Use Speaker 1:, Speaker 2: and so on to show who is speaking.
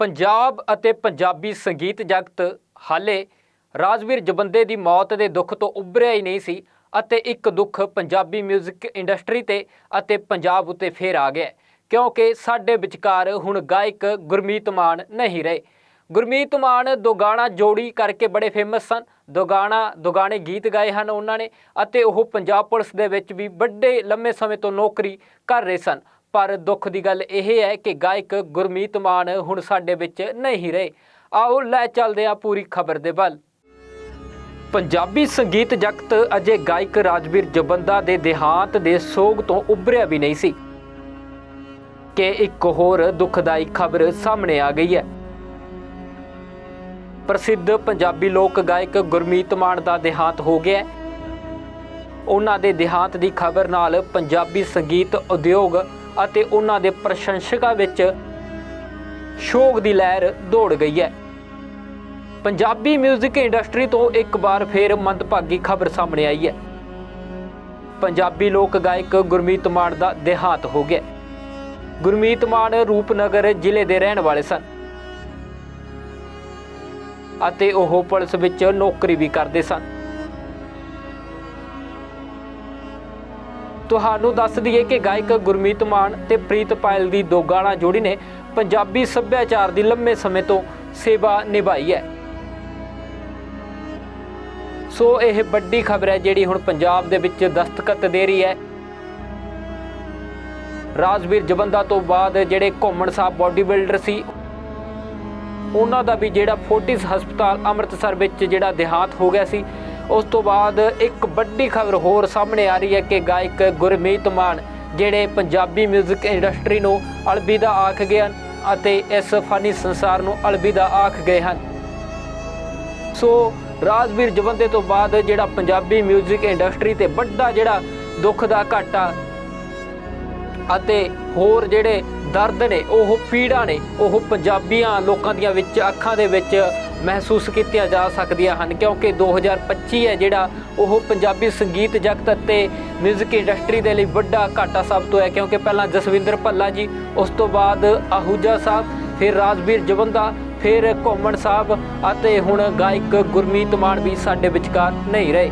Speaker 1: ਪੰਜਾਬ ਅਤੇ ਪੰਜਾਬੀ ਸੰਗੀਤ ਜਗਤ ਹਾਲੇ ਰਾਜਵੀਰ ਜਬੰਦੇ ਦੀ ਮੌਤ ਦੇ ਦੁੱਖ ਤੋਂ ਉੱਭਰਿਆ ਹੀ ਨਹੀਂ ਸੀ ਅਤੇ ਇੱਕ ਦੁੱਖ ਪੰਜਾਬੀ 뮤직 ਇੰਡਸਟਰੀ ਤੇ ਅਤੇ ਪੰਜਾਬ ਉਤੇ ਫੇਰ ਆ ਗਿਆ ਕਿਉਂਕਿ ਸਾਡੇ ਵਿਚਕਾਰ ਹੁਣ ਗਾਇਕ ਗੁਰਮੀਤ ਮਾਨ ਨਹੀਂ ਰਹੇ। ਗੁਰਮੀਤ ਮਾਨ ਦੋਗਾਣਾ ਜੋੜੀ ਕਰਕੇ ਬੜੇ ਫੇਮਸ ਸਨ। ਦੋ ਦੁਗਾਣੇ ਗੀਤ ਗਾਏ ਹਨ ਉਹਨਾਂ ਨੇ ਅਤੇ ਉਹ ਪੰਜਾਬ ਪੁਲਿਸ ਦੇ ਵਿੱਚ ਵੀ ਵੱਡੇ ਲੰਮੇ ਸਮੇਂ ਤੋਂ ਨੌਕਰੀ ਕਰ ਰਹੇ ਸਨ। ਪਰ ਦੁੱਖ ਦੀ ਗੱਲ ਇਹ ਹੈ ਕਿ ਗਾਇਕ ਗੁਰਮੀਤ ਮਾਨ ਹੁਣ ਸਾਡੇ ਵਿੱਚ ਨਹੀਂ ਰਹੇ। ਆਓ ਲੈ ਚੱਲਦੇ ਹਾਂ ਪੂਰੀ ਖਬਰ ਦੇ ਵੱਲ। ਪੰਜਾਬੀ ਸੰਗੀਤ ਜਗਤ ਅਜੇ ਗਾਇਕ ਰਾਜਵੀਰ ਜਬੰਦਾ ਦੇ ਦੇਹਾਂਤ ਦੇ ਸੋਗ ਤੋਂ ਉੱਭਰਿਆ ਵੀ ਨਹੀਂ ਸੀ। ਕਿ ਇੱਕ ਹੋਰ ਦੁਖਦਾਈ ਖਬਰ ਸਾਹਮਣੇ ਆ ਗਈ ਹੈ। ਪ੍ਰਸਿੱਧ ਪੰਜਾਬੀ ਲੋਕ ਗਾਇਕ ਗੁਰਮੀਤ ਮਾਨ ਦਾ ਦੇਹਾਂਤ ਹੋ ਗਿਆ ਉਹਨਾਂ ਦੇ ਦੇਹਾਂਤ ਦੀ ਖਬਰ ਨਾਲ ਪੰਜਾਬੀ ਸੰਗੀਤ ਉਦਯੋਗ ਅਤੇ ਉਹਨਾਂ ਦੇ ਪ੍ਰਸ਼ੰਸਕਾਂ ਵਿੱਚ ਸ਼ੋਕ ਦੀ ਲਹਿਰ ਦੌੜ ਗਈ ਹੈ। ਪੰਜਾਬੀ 뮤직 ਇੰਡਸਟਰੀ ਤੋਂ ਇੱਕ ਵਾਰ ਫੇਰ ਮੰਦਭਾਗੀ ਖਬਰ ਸਾਹਮਣੇ ਆਈ ਹੈ। ਪੰਜਾਬੀ ਲੋਕ ਗਾਇਕ ਗੁਰਮੀਤ ਮਾਨ ਦਾ ਦੇਹਾਂਤ ਹੋ ਗਿਆ। ਗੁਰਮੀਤ ਮਾਨ ਰੂਪਨਗਰ ਜ਼ਿਲ੍ਹੇ ਦੇ ਰਹਿਣ ਵਾਲੇ ਸਨ। ਅਤੇ ਉਹ ਪੁਲਿਸ ਵਿੱਚ ਨੌਕਰੀ ਵੀ ਕਰਦੇ ਸਨ। ਤੁਹਾਨੂੰ ਦੱਸ ਦਈਏ ਕਿ ਗਾਇਕ ਗੁਰਮੀਤ ਮਾਨ ਤੇ ਪ੍ਰੀਤ ਪਾਇਲ ਦੀ ਦੋ ਗਾਣਾ ਜੋੜੀ ਨੇ ਪੰਜਾਬੀ ਸੱਭਿਆਚਾਰ ਦੀ ਲੰਮੇ ਸਮੇਂ ਤੋਂ ਸੇਵਾ ਨਿਭਾਈ ਹੈ। ਸੋ ਇਹ ਵੱਡੀ ਖਬਰ ਹੈ ਜਿਹੜੀ ਹੁਣ ਪੰਜਾਬ ਦੇ ਵਿੱਚ ਦਸਤਖਤ ਦੇ ਰਹੀ ਹੈ। ਰਾਜਵੀਰ ਜਵੰਦਾ ਤੋਂ ਬਾਅਦ ਜਿਹੜੇ ਘੁੰਮਣ ਸਾਹਿਬ ਬਾਡੀ ਬਿਲਡਰ ਸੀ, ਉਹਨਾਂ ਦਾ ਵੀ ਜਿਹੜਾ ਫੋਰਟਿਸ ਹਸਪਤਾਲ ਅੰਮ੍ਰਿਤਸਰ ਵਿੱਚ ਜਿਹੜਾ ਦੇਹਾਂਤ ਹੋ ਗਿਆ ਸੀ ਉਸ ਤੋਂ ਬਾਅਦ ਇੱਕ ਵੱਡੀ ਖਬਰ ਹੋਰ ਸਾਹਮਣੇ ਆ ਰਹੀ ਹੈ ਕਿ ਗਾਇਕ ਗੁਰਮੀਤ ਮਾਨ ਜਿਹੜੇ ਪੰਜਾਬੀ 뮤직 ਇੰਡਸਟਰੀ ਨੂੰ ਅਲਵਿਦਾ ਆਖ ਗਏ ਹਨ ਅਤੇ ਇਸ ਫਨੀ ਸੰਸਾਰ ਨੂੰ ਅਲਵਿਦਾ ਆਖ ਗਏ ਹਨ ਸੋ ਰਾਜਵੀਰ ਜਵੰਦੇ ਤੋਂ ਬਾਅਦ ਜਿਹੜਾ ਪੰਜਾਬੀ 뮤직 ਇੰਡਸਟਰੀ ਤੇ ਵੱਡਾ ਜਿਹੜਾ ਦੁੱਖ ਦਾ ਘਾਟਾ ਅਤੇ ਹੋਰ ਜਿਹੜੇ ਦਰਦ ਨੇ ਉਹ ਪੀੜਾ ਨੇ ਉਹ ਪੰਜਾਬੀਆਂ ਲੋਕਾਂ ਦੀਆਂ ਵਿੱਚ ਅੱਖਾਂ ਦੇ ਵਿੱਚ ਮਹਿਸੂਸ ਕੀਤੀਆਂ ਜਾ ਸਕਦੀਆਂ ਹਨ, ਕਿਉਂਕਿ 2025 ਹੈ ਜਿਹੜਾ ਉਹ ਪੰਜਾਬੀ ਸੰਗੀਤ ਜਗਤ ਅਤੇ 뮤직 ਇੰਡਸਟਰੀ ਦੇ ਲਈ ਵੱਡਾ ਘਾਟਾ ਸਭ ਤੋਂ ਹੈ, ਕਿਉਂਕਿ ਪਹਿਲਾਂ ਜਸਵਿੰਦਰ ਭੱਲਾ ਜੀ, ਉਸ ਤੋਂ ਬਾਅਦ ਆਹੂਜਾ ਸਾਹਿਬ, ਫਿਰ ਰਾਜਵੀਰ ਜਵੰਦਾ, ਫਿਰ ਘੋਮਣ ਸਾਹਿਬ ਅਤੇ ਹੁਣ ਗਾਇਕ ਗੁਰਮੀਤ ਮਾਨ ਵੀ ਸਾਡੇ ਵਿਚਕਾਰ ਨਹੀਂ ਰਹੇ।